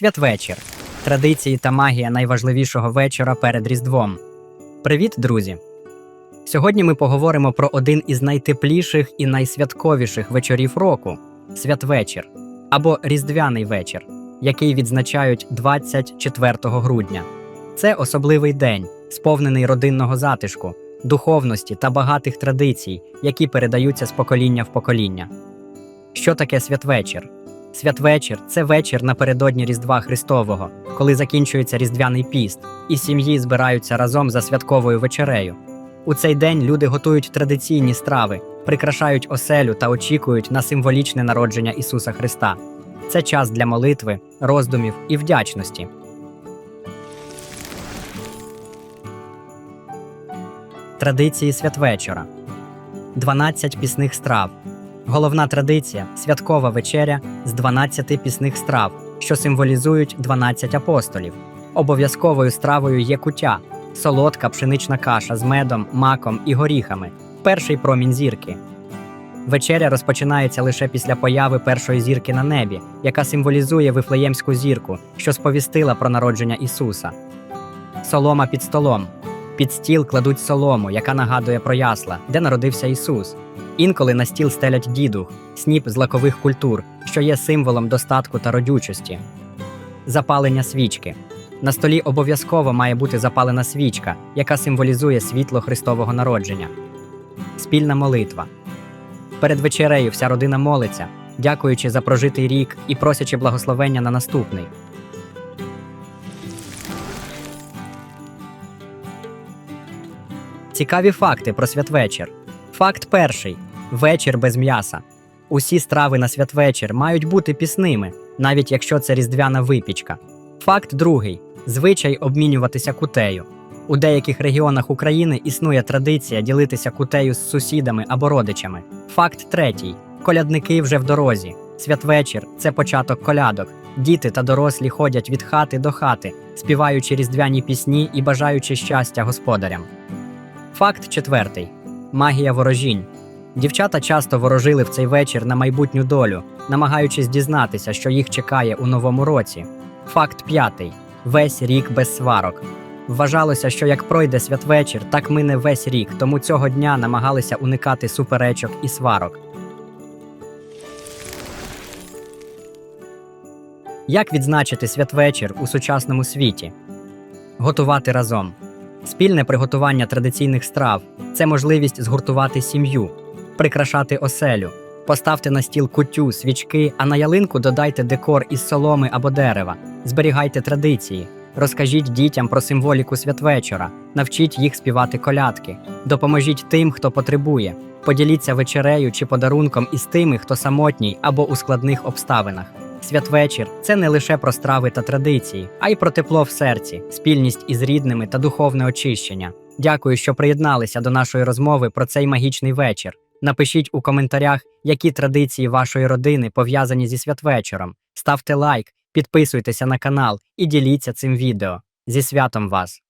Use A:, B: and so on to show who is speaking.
A: Святвечір. Традиції та магія найважливішого вечора перед Різдвом. Привіт, друзі! Сьогодні ми поговоримо про один із найтепліших і найсвятковіших вечорів року святвечір або Різдвяний вечір, який відзначають 24 грудня. Це особливий день, сповнений родинного затишку, духовності та багатих традицій, які передаються з покоління в покоління. Що таке святвечір? Святвечір це вечір напередодні Різдва Христового, коли закінчується Різдвяний піст, і сім'ї збираються разом за святковою вечерею. У цей день люди готують традиційні страви, прикрашають оселю та очікують на символічне народження Ісуса Христа. Це час для молитви, роздумів і вдячності. Традиції святвечора 12 пісних страв. Головна традиція святкова вечеря з 12 пісних страв, що символізують 12 апостолів. Обов'язковою стравою є куття солодка пшенична каша з медом, маком і горіхами. Перший промінь зірки. Вечеря розпочинається лише після появи першої зірки на небі, яка символізує вифлеємську зірку, що сповістила про народження Ісуса. Солома під столом. Під стіл кладуть солому, яка нагадує про ясла, де народився Ісус. Інколи на стіл стелять дідух, сніп з лакових культур, що є символом достатку та родючості. Запалення свічки. На столі обов'язково має бути запалена свічка, яка символізує світло Христового народження. Спільна молитва. Перед вечерею вся родина молиться, дякуючи за прожитий рік і просячи благословення на наступний. Цікаві факти про святвечір. Факт перший: вечір без м'яса. Усі страви на святвечір мають бути пісними, навіть якщо це різдвяна випічка. Факт другий: звичай обмінюватися кутею. У деяких регіонах України існує традиція ділитися кутею з сусідами або родичами. Факт третій: колядники вже в дорозі. Святвечір це початок колядок. Діти та дорослі ходять від хати до хати, співаючи різдвяні пісні і бажаючи щастя господарям. Факт четвертий: магія ворожінь. Дівчата часто ворожили в цей вечір на майбутню долю, намагаючись дізнатися, що їх чекає у новому році. Факт п'ятий: весь рік без сварок. Вважалося, що як пройде святвечір, так мине весь рік, тому цього дня намагалися уникати суперечок і сварок. Як відзначити святвечір у сучасному світі? Готувати разом. Спільне приготування традиційних страв це можливість згуртувати сім'ю, прикрашати оселю, поставте на стіл кутю, свічки, а на ялинку додайте декор із соломи або дерева, зберігайте традиції, розкажіть дітям про символіку святвечора, навчіть їх співати колядки, допоможіть тим, хто потребує, поділіться вечерею чи подарунком із тими, хто самотній або у складних обставинах. Святвечір це не лише про страви та традиції, а й про тепло в серці, спільність із рідними та духовне очищення. Дякую, що приєдналися до нашої розмови про цей магічний вечір. Напишіть у коментарях, які традиції вашої родини пов'язані зі святвечором. Ставте лайк, підписуйтеся на канал і діліться цим відео. Зі святом вас!